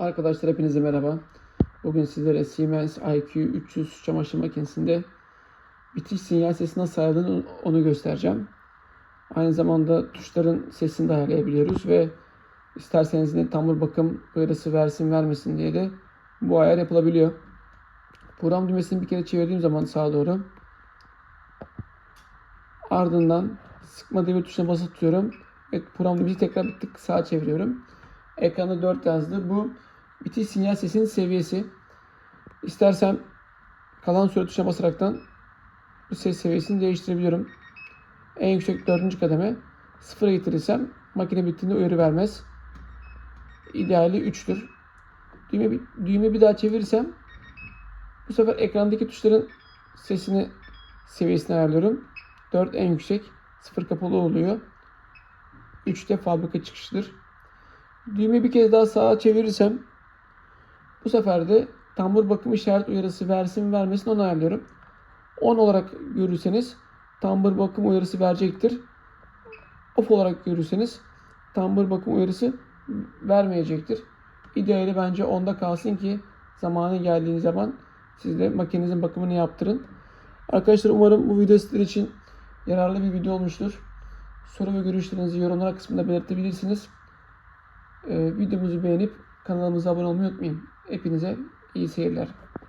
Arkadaşlar hepinize merhaba. Bugün sizlere Siemens IQ 300 çamaşır makinesinde bitiş sinyal sesi nasıl ayarlanır onu göstereceğim. Aynı zamanda tuşların sesini de ayarlayabiliyoruz ve isterseniz de tambur bakım uyarısı versin vermesin diye de bu ayar yapılabiliyor. Program düğmesini bir kere çevirdiğim zaman sağa doğru ardından sıkma devir tuşuna basılı tutuyorum. Evet program düğmesi tekrar bir tık sağa çeviriyorum. Ekranda 4 yazdı. Bu bitiş sinyal sesinin seviyesi. İstersem kalan süre tuşuna basaraktan bu ses seviyesini değiştirebiliyorum. En yüksek 4. kademe. Sıfıra getirirsem makine bittiğinde uyarı vermez. İdeali 3'tür. Düğme, düğme bir daha çevirirsem bu sefer ekrandaki tuşların sesini seviyesini ayarlıyorum. 4 en yüksek. 0 kapalı oluyor. 3 de fabrika çıkışıdır. Düğmeyi bir kez daha sağa çevirirsem bu sefer de tambur bakım işaret uyarısı versin vermesin onu ayarlıyorum. 10 olarak görürseniz tambur bakım uyarısı verecektir. Off olarak görürseniz tambur bakım uyarısı vermeyecektir. İdeali bence onda kalsın ki zamanı geldiğiniz zaman siz de makinenizin bakımını yaptırın. Arkadaşlar umarım bu video sizler için yararlı bir video olmuştur. Soru ve görüşlerinizi yorumlar kısmında belirtebilirsiniz. Ee, videomuzu beğenip kanalımıza abone olmayı unutmayın. Hepinize iyi seyirler.